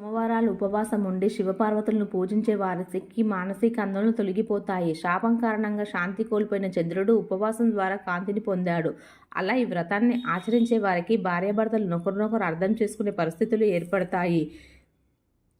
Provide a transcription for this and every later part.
సోమవారాలు ఉపవాసం ఉండి శివపార్వతులను పూజించే వారికి మానసిక ఆందోళనలు తొలగిపోతాయి. శాపం కారణంగా శాంతి కోల్పోయిన చంద్రుడు ఉపవాసం ద్వారా కాంతిని పొందాడు. అలా ఈ వ్రతాన్ని ఆచరించే వారికి భార్యాభర్తలు నొకరినొకరు అర్థం చేసుకునే పరిస్థితులు ఏర్పడతాయి.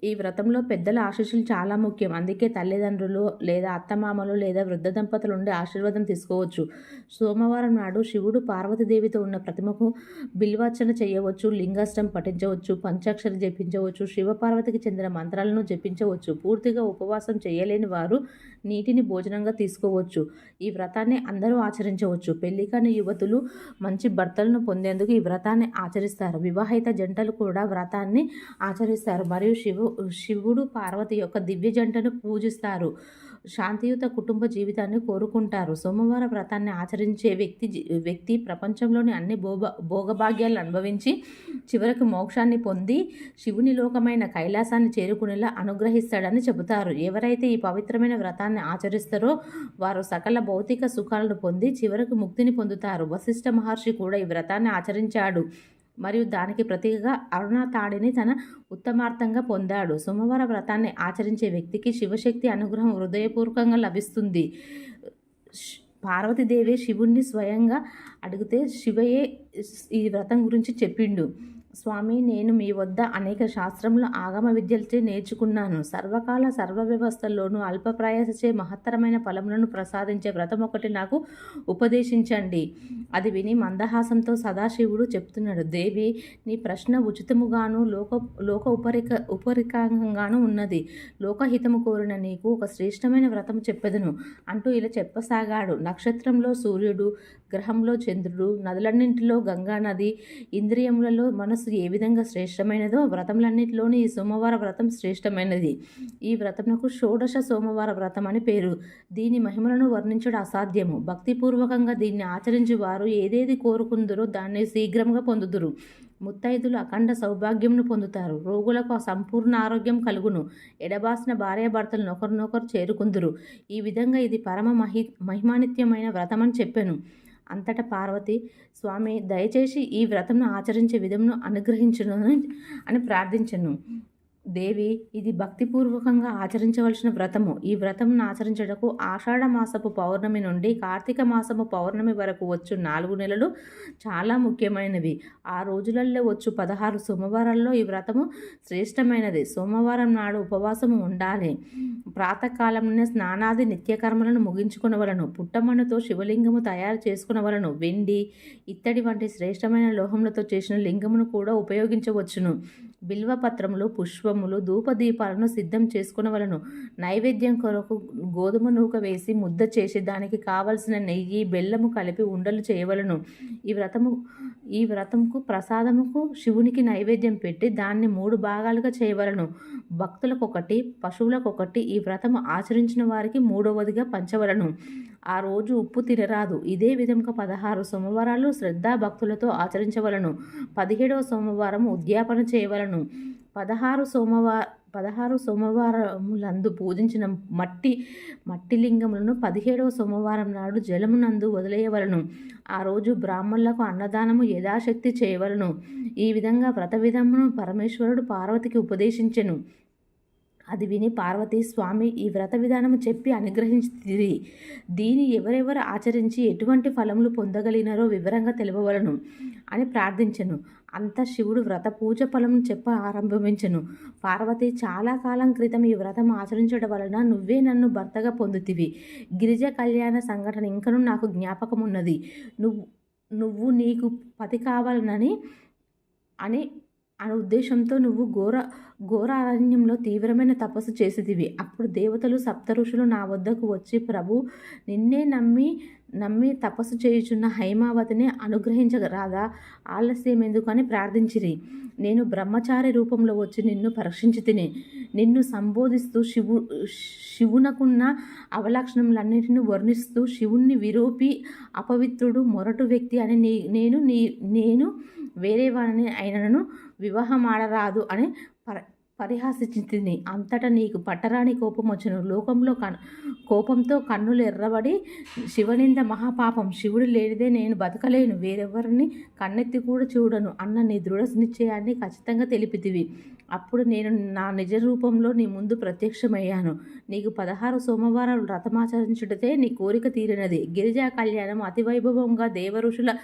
ఈ వ్రతంలో పెద్దల ఆశీస్సులు చాలా ముఖ్యం. అందుకే తల్లిదండ్రులు లేదా అత్తమామలు లేదా వృద్ధ దంపతులు ఉండి ఆశీర్వాదం తీసుకోవచ్చు. సోమవారం నాడు శివుడు పార్వతీదేవితో ఉన్న ప్రతిమకు బిల్వార్చన చేయవచ్చు లింగాష్టం పఠించవచ్చు పంచాక్షరి జపించవచ్చు శివపార్వతికి చెందిన మంత్రాలను జపించవచ్చు పూర్తిగా ఉపవాసం చేయలేని వారు నీటిని భోజనంగా తీసుకోవచ్చు. ఈ వ్రతాన్ని అందరూ ఆచరించవచ్చు. పెళ్ళి కాని యువతులు మంచి భర్తలను పొందేందుకు ఈ వ్రతాన్ని ఆచరిస్తారు. వివాహిత జంటలు కూడా వ్రతాన్ని ఆచరిస్తారు. మరియు శివు శివుడు పార్వతి యొక్క దివ్య జంటను పూజిస్తారు. శాంతియుత కుటుంబ జీవితాన్ని కోరుకుంటారు. సోమవార వ్రతాన్ని ఆచరించే వ్యక్తి జీ- వ్యక్తి ప్రపంచంలోని అన్ని భోగ భోగభాగ్యాలను అనుభవించి చివరకు మోక్షాన్ని పొంది శివుని లోకమైన కైలాసాన్ని చేరుకునేలా అనుగ్రహిస్తాడని చెబుతారు. ఎవరైతే ఈ పవిత్రమైన వ్రతాన్ని ఆచరిస్తారో వారు సకల భౌతిక సుఖాలను పొంది చివరకు ముక్తిని పొందుతారు. వశిష్ఠ మహర్షి కూడా ఈ వ్రతాన్ని ఆచరించాడు. మరియు దానికి ప్రతీకగా అరుణ తాడిని తన ఉత్తమార్థంగా పొందాడు. సోమవార వ్రతాన్ని ఆచరించే వ్యక్తికి శివశక్తి అనుగ్రహం హృదయపూర్వకంగా లభిస్తుంది. పార్వతీదేవి శివుణ్ణి స్వయంగా అడిగితే శివయే ఈ వ్రతం గురించి చెప్పిండు. స్వామి నేను మీ వద్ద అనేక శాస్త్రములు ఆగమ విద్యలచే నేర్చుకున్నాను. సర్వకాల సర్వ వ్యవస్థల్లోనూ అల్పప్రయాసచే మహత్తరమైన ఫలములను ప్రసాదించే వ్రతం ఒకటి నాకు ఉపదేశించండి. అది విని మందహాసంతో సదాశివుడు చెప్తున్నాడు. దేవి నీ ప్రశ్న ఉచితముగాను లోక లోక ఉపరిక ఉపరికంగాను ఉన్నది. లోకహితము కోరిన నీకు ఒక శ్రేష్టమైన వ్రతం చెప్పెదను. అంటూ ఇలా చెప్పసాగాడు. నక్షత్రంలో సూర్యుడు గ్రహంలో చంద్రుడు నదులన్నింటిలో గంగా నది ఇంద్రియములలో మనసు ఏ విధంగా శ్రేష్టమైనదో వ్రతములన్నింటిలోనూ ఈ సోమవార వ్రతం శ్రేష్టమైనది. ఈ వ్రతమునకు షోడశ సోమవార వ్రతం అని పేరు. దీని మహిమలను వర్ణించడం అసాధ్యము. భక్తిపూర్వకంగా దీన్ని ఆచరించి వారు ఏదేది కోరుకుందరో దాన్ని శీఘ్రంగా పొందుదురు. ముత్తైదులు అఖండ సౌభాగ్యంను పొందుతారు. రోగులకు సంపూర్ణ ఆరోగ్యం కలుగును. ఎడబాసిన భార్యాభర్తలు నొకరినొకరు చేరుకుందురు. ఈ విధంగా ఇది పరమ మహి మహిమానిత్యమైన వ్రతమని చెప్పాను. అంతటా పార్వతి స్వామి దయచేసి ఈ వ్రతంను ఆచరించే విధమును అనుగ్రహించును అని ప్రార్థించను. దేవి ఇది భక్తిపూర్వకంగా ఆచరించవలసిన వ్రతము. ఈ వ్రతమును ఆచరించటకు ఆషాఢ మాసపు పౌర్ణమి నుండి కార్తీక మాసపు పౌర్ణమి వరకు వచ్చు నాలుగు నెలలు చాలా ముఖ్యమైనవి. ఆ రోజులలో వచ్చు పదహారు సోమవారాల్లో ఈ వ్రతము శ్రేష్టమైనది. సోమవారం నాడు ఉపవాసము ఉండాలి. ప్రాతకాలంలోనే స్నానాది నిత్యకర్మలను ముగించుకునవలను. పుట్టమన్నుతో శివలింగము తయారు చేసుకునవలను. వెండి ఇత్తడి వంటి శ్రేష్టమైన లోహములతో చేసిన లింగమును కూడా ఉపయోగించవచ్చును. బిల్వపత్రములు పుష్పములు ధూపదీపాలను సిద్ధం చేసుకునవలను. నైవేద్యం కొరకు గోధుమ నూక వేసి ముద్ద చేసి దానికి కావలసిన నెయ్యి బెల్లము కలిపి ఉండలు చేయవలను. ఈ వ్రతము ఈ వ్రతంకు ప్రసాదముకు శివునికి నైవేద్యం పెట్టి దాన్ని మూడు భాగాలుగా చేయవలను. భక్తులకు ఒకటి పశువులకు ఒకటి ఈ వ్రతము ఆచరించిన వారికి మూడవదిగా పంచవలను. ఆ రోజు ఉప్పు తినరాదు. ఇదే విధంగా పదహారు సోమవారాలు శ్రద్ధా భక్తులతో ఆచరించవలను. పదిహేడవ సోమవారం ఉద్యాపన చేయవలను. పదహారు సోమవార పదహారు సోమవారములందు పూజించిన మట్టి మట్టి లింగములను పదిహేడవ సోమవారం నాడు జలమునందు వదిలేయవలను. ఆ రోజు బ్రాహ్మణులకు అన్నదానము యథాశక్తి చేయవలను. ఈ విధంగా వ్రత విధమును పరమేశ్వరుడు పార్వతికి ఉపదేశించెను. అది విని పార్వతి స్వామి ఈ వ్రత విధానము చెప్పి అనుగ్రహించి దీని ఎవరెవరు ఆచరించి ఎటువంటి ఫలములు పొందగలిగినారో వివరంగా తెలుపవలను అని ప్రార్థించను. అంత శివుడు వ్రత పూజ ఫలం చెప్ప ఆరంభించను. పార్వతి చాలా కాలం క్రితం ఈ వ్రతం ఆచరించడం వలన నువ్వే నన్ను భర్తగా పొందుతివి. గిరిజ కళ్యాణ సంఘటన ఇంకనూ నాకు జ్ఞాపకం ఉన్నది నువ్వు నువ్వు నీకు పతి కావాలనని అని అనే ఉద్దేశంతో నువ్వు ఘోర ఘోర అరణ్యంలో తీవ్రమైన తపస్సు చేసేదివి అప్పుడు దేవతలు సప్త ఋషులు నా వద్దకు వచ్చి ప్రభు నిన్నే నమ్మి నమ్మి తపస్సు చేయుచున్న హైమావతిని అనుగ్రహించరాదా? ఆలస్యం ఎందుకని ప్రార్థించిరి. నేను బ్రహ్మచారి రూపంలో వచ్చి నిన్ను పరీక్షించి తిని నిన్ను సంబోధిస్తూ శివు శివునకున్న అవలక్షణములన్నిటిని వర్ణిస్తూ శివుణ్ణి విరూపి అపవిత్రుడు మొరటు వ్యక్తి అని నీ నేను నీ నేను వేరే వాడిని అయినను వివాహం ఆడరాదు అని పర పరిహాసించింది. అంతటా నీకు పట్టరాని కోపం వచ్చును. లోకంలో కన్ కోపంతో కన్నులు ఎర్రబడి శివనింద మహాపాపం. శివుడు లేనిదే నేను బతకలేను. వేరెవరిని కన్నెత్తి కూడా చూడను అన్న నీ దృఢ నిశ్చయాన్ని ఖచ్చితంగా తెలిపితివి. అప్పుడు నేను నా నిజ రూపంలో నీ ముందు ప్రత్యక్షమయ్యాను. నీకు పదహారు సోమవారాలు వ్రతమాచరించుటతే నీ కోరిక తీరినది. గిరిజా కళ్యాణం అతి వైభవంగా దేవఋషుల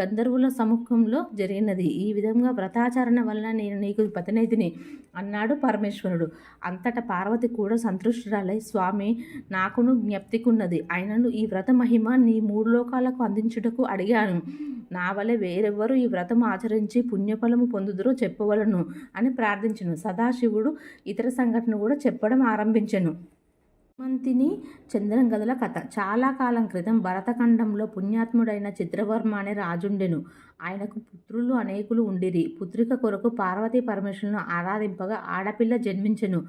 గంధర్వుల సముఖంలో జరిగినది. ఈ విధంగా వ్రతాచరణ వలన నేను నీకు పతనైతిని అన్నాడు పరమేశ్వరుడు. అంతటా పార్వతి కూడా సంతృష్టురాలై స్వామి నాకును జ్ఞప్తికున్నది. అయినను ఈ వ్రత మహిమ నీ మూడు లోకాలకు అందించుటకు అడిగాను. నా వలె వేరెవ్వరు ఈ వ్రతం ఆచరించి పుణ్యఫలము పొందుదురో చెప్పవలను అని ప్రార్థించను సదాశివుడు ఇతర సంఘటన కూడా చెప్పడం ఆరంభించను. శ్రీమంతిని చంద్రం గదల కథ. చాలా కాలం క్రితం భరతఖండంలో పుణ్యాత్ముడైన చిత్రవర్మ అనే రాజుండెను. ఆయనకు పుత్రులు అనేకులు ఉండిరి. పుత్రిక కొరకు పార్వతీ పరమేశ్వరులను ఆరాధింపగా ఆడపిల్ల జన్మించెను.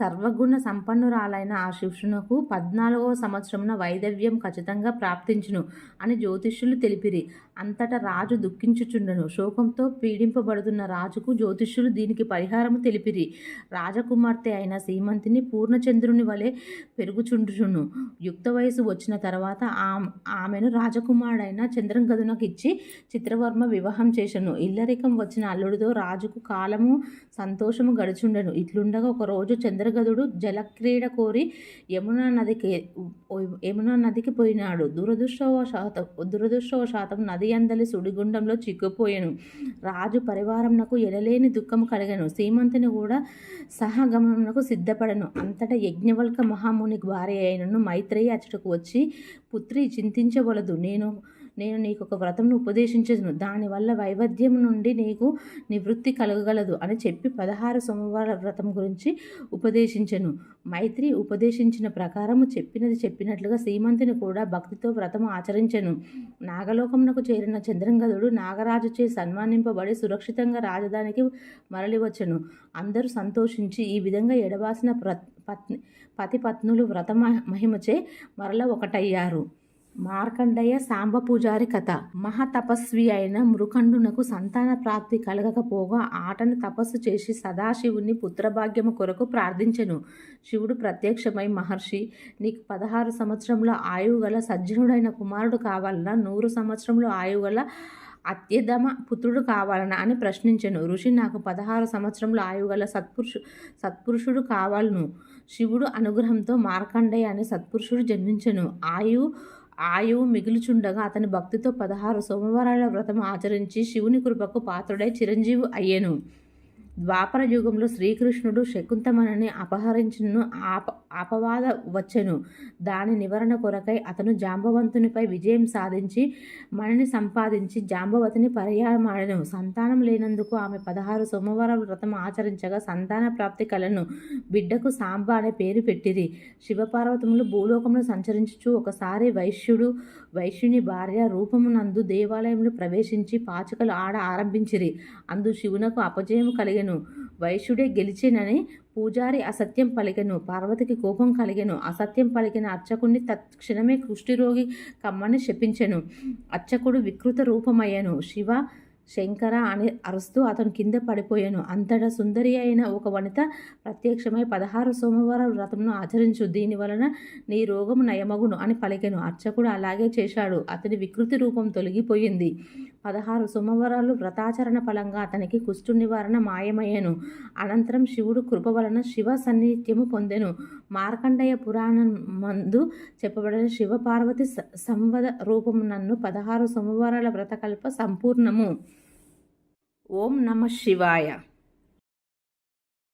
సర్వగుణ సంపన్నురాలైన ఆ శిష్యునకు పద్నాలుగవ సంవత్సరమున వైదవ్యం ఖచ్చితంగా ప్రాప్తించును అని జ్యోతిష్యులు తెలిపిరి. అంతటా రాజు దుఃఖించుచుండెను. శోకంతో పీడింపబడుతున్న రాజుకు జ్యోతిష్యులు దీనికి పరిహారము తెలిపిరి. రాజకుమార్తె అయిన సీమంతిని పూర్ణచంద్రుని వలె పెరుగుచుండుచును యుక్త వయసు వచ్చిన తర్వాత ఆమెను రాజకుమారుడైన చంద్రంగదునకు ఇచ్చి చిత్రవర్మ వివాహం చేశాను. ఇల్లరికం వచ్చిన అల్లుడితో రాజుకు కాలము సంతోషము గడుచుండెను. ఇట్లుండగా ఒకరోజు చంద్రగదుడు జలక్రీడ కోరి యమునా నదికి యమునా నదికి పోయినాడు. దురదృష్టవశాతం దురదృష్టవశాతం నది అందలి సుడిగుండంలో చిక్కుపోయాను. రాజు పరివారంనకు ఎడలేని దుఃఖము కలిగను. సీమంతుని కూడా సహగమనకు సిద్ధపడను. అంతటా యజ్ఞవల్క మహాముని భార్య అయినను మైత్రేయి అచ్చటకు వచ్చి పుత్రి చింతించవలదు నేను నేను నీకు ఒక వ్రతంను ఉపదేశించను దానివల్ల వైవిధ్యం నుండి నీకు నివృత్తి కలగగలదు అని చెప్పి పదహారు సోమవార వ్రతం గురించి ఉపదేశించను. మైత్రి ఉపదేశించిన ప్రకారము చెప్పినది చెప్పినట్లుగా సీమంతిని కూడా భక్తితో వ్రతము ఆచరించెను. నాగలోకమునకు చేరిన చంద్రంగదుడు నాగరాజుచే సన్మానింపబడి సురక్షితంగా రాజధానికి మరలివచ్చను. అందరూ సంతోషించి ఈ విధంగా ఎడబాసిన ప్ర పత్ని పతి పత్నులు వ్రత మహిమచే మరల ఒకటయ్యారు. మార్కండయ్య సాంబ పూజారి కథ. మహాతపస్వి అయిన మృఖండునకు సంతాన ప్రాప్తి కలగకపోగా ఆటను తపస్సు చేసి సదాశివుని పుత్రభాగ్యము కొరకు ప్రార్థించెను. శివుడు ప్రత్యక్షమై మహర్షి నీకు పదహారు సంవత్సరంలో ఆయువు గల సజ్జనుడైన కుమారుడు కావాలన్నా నూరు సంవత్సరంలో ఆయువు గల అత్యధమ పుత్రుడు కావాలనా? అని ప్రశ్నించెను. ఋషి నాకు పదహారు సంవత్సరంలో ఆయువు గల సత్పురుషు సత్పురుషుడు కావాలను. శివుడు అనుగ్రహంతో మార్కండయ్య అనే సత్పురుషుడు జన్మించెను. ఆయువు ఆయువు మిగులుచుండగా అతని భక్తితో పదహారు సోమవారాల వ్రతం ఆచరించి శివుని కృపకు పాత్రుడై చిరంజీవి అయ్యాను. ద్వాపర యుగంలో శ్రీకృష్ణుడు శకుంతమనని అపహరించును ఆప అపవాద వచ్చెను. దాని నివారణ కొరకై అతను జాంబవంతునిపై విజయం సాధించి మనని సంపాదించి జాంబవతిని పర్యామాడను సంతానం లేనందుకు ఆమె పదహారు సోమవారం వ్రతం ఆచరించగా సంతాన ప్రాప్తి కలను. బిడ్డకు సాంబ అనే పేరు పెట్టిరి. శివపార్వతములు భూలోకంలో సంచరించుచు ఒకసారి వైశ్యుడు వైశ్యుని భార్య రూపమునందు దేవాలయంలో ప్రవేశించి పాచికలు ఆడ ఆరంభించిరి. అందు శివునకు అపజయం కలిగెను. వైశ్యుడే గెలిచినని పూజారి అసత్యం పలికెను. పార్వతికి కోపం కలిగెను. అసత్యం పలికిన అర్చకుడిని తత్క్షణమే కుష్ఠిరోగి కమ్మని శపించెను. అర్చకుడు వికృత రూపమయ్యను. శివ శంకర అని అరుస్తూ అతను కింద పడిపోయాను. అంతటా సుందరి అయిన ఒక వనిత ప్రత్యక్షమై పదహారు సోమవారం వ్రతమును ఆచరించు. దీని వలన నీ రోగము నయమగును అని పలికెను. అర్చకుడు అలాగే చేశాడు. అతని వికృతి రూపం తొలగిపోయింది. పదహారు సోమవారాలు వ్రతాచరణ ఫలంగా అతనికి కుష్టు నివారణ మాయమయ్యను. అనంతరం శివుడు కృప వలన శివ సన్నిహిత్యము పొందెను. మార్కండయ పురాణం మందు చెప్పబడిన శివపార్వతి సంవద రూపము నన్ను పదహారు సోమవారాల వ్రతకల్ప సంపూర్ణము. ఓం నమ శివాయ.